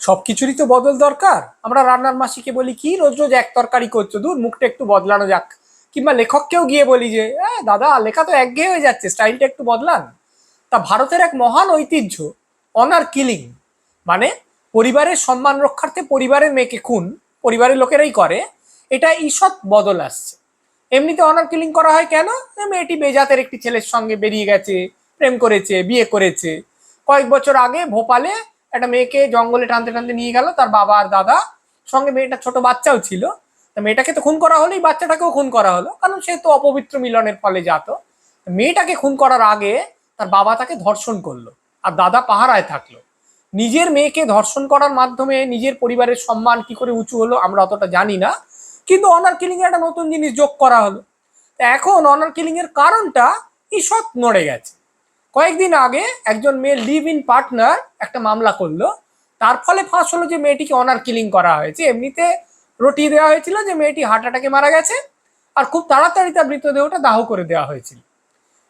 সব কিছুরই তো বদল দরকার। আমরা রান্নার মাসিকে বলি কি রোজ রোজ এক তরকারি করছ দূর মুখটা একটু বদলানো যাক। কিংবা লেখককেও গিয়ে বলি যে "এ, দাদা লেখা তো একঘেয়ে হয়ে যাচ্ছে স্টাইলটা একটু বদলান। তা ভারতের এক মহান ঐতিহ্য অনার কিলিং মানে পরিবারের সম্মান রক্ষার্থে পরিবারের মেয়েকে খুন পরিবারের লোকেরাই করে এটা ঈষৎ বদল আসছে। এমনিতে অনার কিলিং করা হয় কেন? মেয়েটি বেজাতের একটি ছেলের সঙ্গে বেরিয়ে গেছে প্রেম করেছে বিয়ে করেছে। কয়েক বছর আগে ভোপালে একটা মেয়েকে জঙ্গলে টানতে টানতে নিয়ে গেল, তার বাবা আর দাদা। সঙ্গে মেয়েটার ছোট বাচ্চাও ছিল। তা মেয়েটাকে তো খুন করা হলো, এই বাচ্চাটাকেও খুন করা হলো, কারণ সে তো অপবিত্র মিলনের ফলে জাত। মেয়েটাকে খুন করার আগে তার বাবা তাকে ধর্ষণ করল, আর দাদা পাহারায় থাকল। নিজের মেয়েকে ধর্ষণ করার মাধ্যমে নিজের পরিবারের সম্মান কি করে উঁচু হলো আমরা অতটা জানি না, কিন্তু অনার কিলিং এ একটা নতুন জিনিস যোগ করা হলো। এখন অনার কিলিং এর কারণটা ঈষৎ নড়ে গেছে। কয়েকদিন আগে একজন মেয়ে লিভ ইন পার্টনার একটা মামলা করল। তার ফলে ফাঁস হলো যে মেয়েটিকে অনার কিলিং করা হয়েছে। এমনিতে রটিয়ে দেওয়া হয়েছিল যে মেয়েটি হার্ট অ্যাটাকে মারা গেছে আর খুব তাড়াতাড়ি তার মৃতদেহটা দাহ করে দেওয়া হয়েছিল।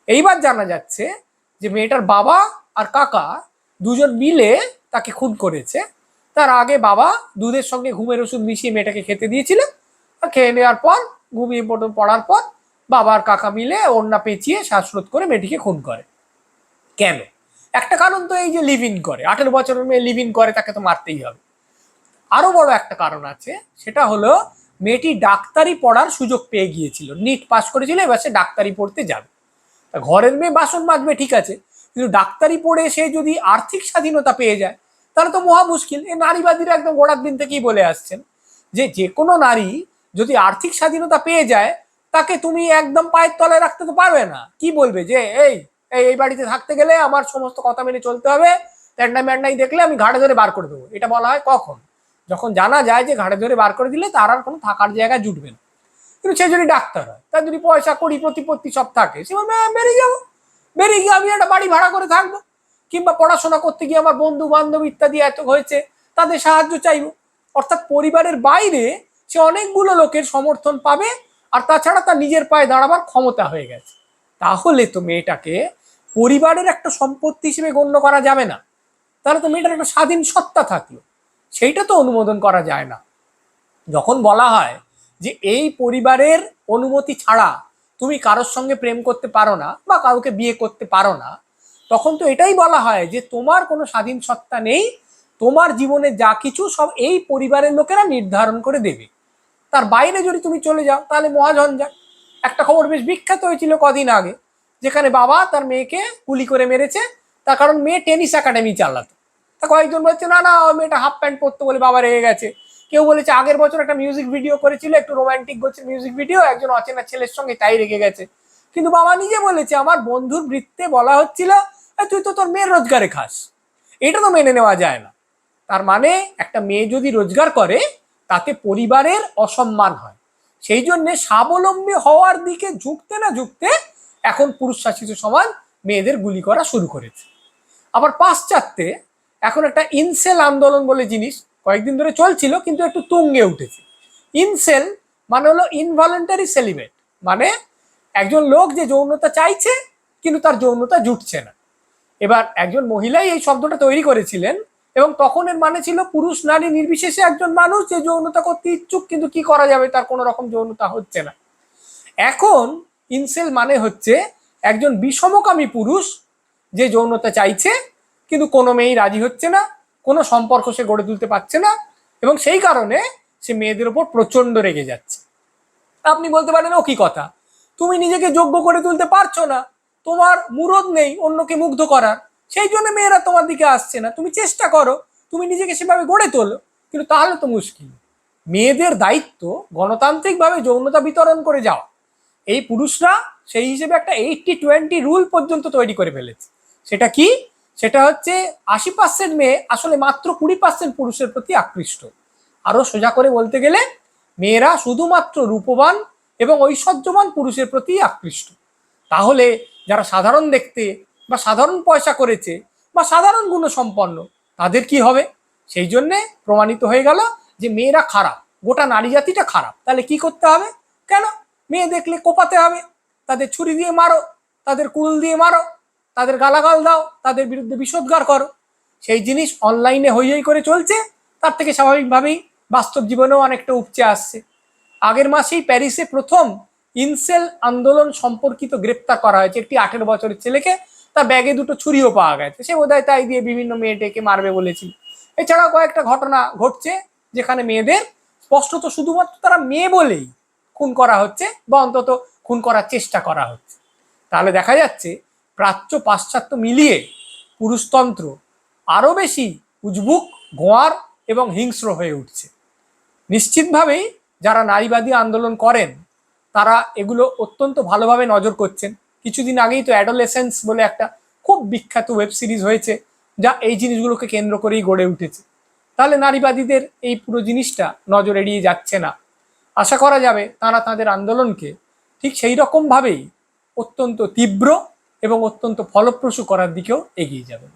এইবার জানা যাচ্ছে যে মেয়েটার বাবা আর কাকা দুজন মিলে তাকে খুন করেছে। তার আগে বাবা দুধের সঙ্গে ঘুমের ওষুধ মিশিয়ে মেয়েটাকে খেতে দিয়েছিল। খেয়ে নেওয়ার পর, ঘুমিয়ে পড়- পড়ার পর বাবা আর কাকা মিলে ওড়না পেঁচিয়ে শ্বাসরোধ করে মেয়েটিকে খুন করে। কেন? একটা কারণ তো এই যে লিভ ইন করে। আঠেরো বছরের মেয়ে লিভ ইন করে, তাকে তো মারতেই হবে। আরও বড় একটা কারণ আছে, সেটা হলো মেয়েটি ডাক্তারি পড়ার সুযোগ পেয়ে গিয়েছিল। নিট পাস করেছিল, এবার সে ডাক্তারি পড়তে যাবে। ঘরের মেয়ে বাসন মাজবে, ঠিক আছে। কিন্তু ডাক্তারি পড়ে সে যদি আর্থিক স্বাধীনতা পেয়ে যায়, তাহলে তো মহা মুশকিল। এই নারীবাদীরা একদম গোড়ার দিন থেকেই বলে আসছেন যে যে কোনো নারী যদি আর্থিক স্বাধীনতা পেয়ে যায়, তাকে তুমি একদম পায়ের তলায় রাখতে তো পারবে না। কি বলবে যে, এই এই বাড়িতে থাকতে গেলে আমার সমস্ত কথা মেনে চলতে হবে। ট্যান্ডা ম্যান্ডাই দেখলে আমি ঘাড়ে ধরে বার করে দেবো। এটা বলা হয় কখন? যখন জানা যায় যে ঘাড়ে ধরে বার করে দিলে তার আর কোনো থাকার জায়গা জুটবে না। কিন্তু সে যদি ডাক্তার হয়। তার যদি পয়সা কড়ি প্রতিপত্তি সব থাকে সে "হ্যাঁ, বেরিয়ে যাব। বেরিয়ে গিয়ে আমি একটা বাড়ি ভাড়া করে থাকব। কিংবা পড়াশোনা করতে গিয়ে আমার বন্ধু বান্ধব ইত্যাদি এত হয়েছে তাদের সাহায্য চাইব। অর্থাৎ পরিবারের বাইরে সে অনেকগুলো লোকের সমর্থন পাবে আর তাছাড়া তার নিজের পায়ে দাঁড়াবার ক্ষমতা হয়ে গেছে। তাহলে তো মেয়েটাকে পরিবারের একটা সম্পত্তি হিসেবে গণ্য করা যাবে না। তাহলে তো মেয়েটার একটা স্বাধীন সত্তা থাকল। সেইটা তো অনুমোদন করা যায় না। যখন বলা হয় যে এই পরিবারের অনুমতি ছাড়া তুমি কারোর সঙ্গে প্রেম করতে পারো না বা কাউকে বিয়ে করতে পারো না, তখন তো এটাই বলা হয় যে তোমার কোনো স্বাধীন সত্তা নেই, তোমার জীবনে যা কিছু সব এই পরিবারের লোকেরা নির্ধারণ করে দেবে। তার বাইরে যদি তুমি চলে যাও, তাহলে মহাঝঞ্ঝাট একটা খবর বেশ বিখ্যাত হয়েছিল কদিন আগে। যেখানে বাবা তার মেয়েকে গুলি করে মেরেছে তার কারণ মেয়ে টেনিস একাডেমি চালাতো। তা কয়েকজন বলছে না না ওই মেয়েটা হাফ প্যান্ট পরতো বলে বাবা রেগে গেছে। কেউ বলেছে আগের বছর একটা মিউজিক ভিডিও করেছিল একটু রোমান্টিক করছে মিউজিক ভিডিও একজন অচেনা ছেলের সঙ্গে তাই রেগে গেছে। কিন্তু বাবা নিজে বলেছে আমার বন্ধুর বৃত্তে বলা হচ্ছিল "এ, তুই তো তোর মেয়ের রোজগারে খাস। এটা তো মেনে নেওয়া যায় না। তার মানে একটা মেয়ে যদি রোজগার করে তাতে পরিবারের অসম্মান হয়। সেই জন্যে স্বাবলম্বী হওয়ার দিকে ঝুঁকতে না ঝুঁকতে এখন পুরুষ শাসিত সমাজ মেয়েদের গুলি করা শুরু করেছে। আবার পাশ্চাত্যে এখন একটা ইনসেল আন্দোলন বলে জিনিস কয়েকদিন ধরে চলছিল, কিন্তু একটু তুঙ্গে উঠেছে। ইনসেল মানে হলো ইনভলেন্টারি সেলিব্রেট মানে একজন লোক যে যৌনতা চাইছে, কিন্তু তার যৌনতা জুটছে না। এবার একজন মহিলাই এই শব্দটা তৈরি করেছিলেন এবং তখন এর মানে ছিল পুরুষ নারী নির্বিশেষে একজন মানুষ যে যৌনতা করতে ইচ্ছুক, কিন্তু কি করা যাবে, তার কোনো রকম যৌনতা হচ্ছে না। এখন ইনসেল মানে হচ্ছে একজন বিষমকামী পুরুষ যে যৌনতা চাইছে, কিন্তু কোনো মেয়েই রাজি হচ্ছে না, কোনো সম্পর্ক সে গড়ে তুলতে পারছে না, এবং সেই কারণে সে মেয়েদের ওপর প্রচণ্ড রেগে যাচ্ছে। আপনি বলতে পারেন, ও কি কথা? তুমি নিজেকে যোগ্য করে তুলতে পারছ না। তোমার মুরদ নেই, অন্যকে মুগ্ধ করার। সেই জন্য মেয়েরা তোমার দিকে আসছে না। তুমি চেষ্টা করো, তুমি নিজেকে সেভাবে গড়ে তোলো, কিন্তু তাহলে তো মুশকিল। মেয়েদের দায়িত্ব গণতান্ত্রিকভাবে যৌনতা বিতরণ করে যাওয়া। এই পুরুষরা সেই হিসেবে একটা এইটটি টোয়েন্টি রুল পর্যন্ত তৈরি করে ফেলেছে। সেটা কি? সেটা হচ্ছে আশি পার্সেন্ট মেয়ে আসলে মাত্র কুড়ি পার্সেন্ট পুরুষের প্রতি আকৃষ্ট। আরও সোজা করে বলতে গেলে, মেয়েরা শুধুমাত্র রূপবান এবং ঐশ্বর্যবান পুরুষের প্রতি আকৃষ্ট। তাহলে যারা সাধারণ দেখতে বা সাধারণ পয়সা করেছে বা সাধারণ গুণসম্পন্ন, তাদের কি হবে? সেই জন্যে প্রমাণিত হয়ে গেল যে মেয়েরা খারাপ, গোটা নারী জাতিটা খারাপ। তাহলে কি করতে হবে? কেন? মেয়ে দেখলে কোপাতে হবে। তাদের ছুরি দিয়ে মারো, তাদের কুল দিয়ে মারো, তাদের গালাগাল দাও, তাদের বিরুদ্ধে বিষোদ্গার করো। সেই জিনিস অনলাইনে হই হই করে চলছে, তার থেকে স্বাভাবিকভাবেই বাস্তব জীবনেও অনেকটা উপচে আসছে। আগের মাসেই প্যারিসে প্রথম ইনসেল আন্দোলন সম্পর্কিত গ্রেপ্তার করা হয়েছে। একটি আঠেরো বছরের ছেলেকে তার ব্যাগে দুটো ছুরিও পাওয়া গেছে। সে বোধহয় তাই দিয়ে বিভিন্ন মেয়েটাকে মারবে বলেছিল। এছাড়াও কয়েকটা ঘটনা ঘটছে, যেখানে মেয়েদের স্পষ্টত শুধুমাত্র তারা মেয়ে বলেই খুন করা হচ্ছে বা অন্তত খুন করার চেষ্টা করা হচ্ছে। তাহলে দেখা যাচ্ছে প্রাচ্য পাশ্চাত্য মিলিয়ে পুরুষতন্ত্র আরও বেশি উজবুক, গোয়ার এবং হিংস্র হয়ে উঠছে। নিশ্চিতভাবেই যারা নারীবাদী আন্দোলন করেন, তারা এগুলো অত্যন্ত ভালোভাবে নজর করছেন। কিছুদিন আগেই তো অ্যাডোলেসেন্স বলে একটা খুব বিখ্যাত ওয়েব সিরিজ হয়েছে, যা এই জিনিসগুলোকে কেন্দ্র করেই গড়ে উঠেছে। তাহলে নারীবাদীদের এই পুরো জিনিসটা নজর এড়িয়ে যাচ্ছে না। আশা করা যাবে তারা তাদের আন্দোলনকে ঠিক সেই রকমভাবেই অত্যন্ত তীব্র এবং অত্যন্ত ফলপ্রসূ করার দিকেও এগিয়ে যাবেন।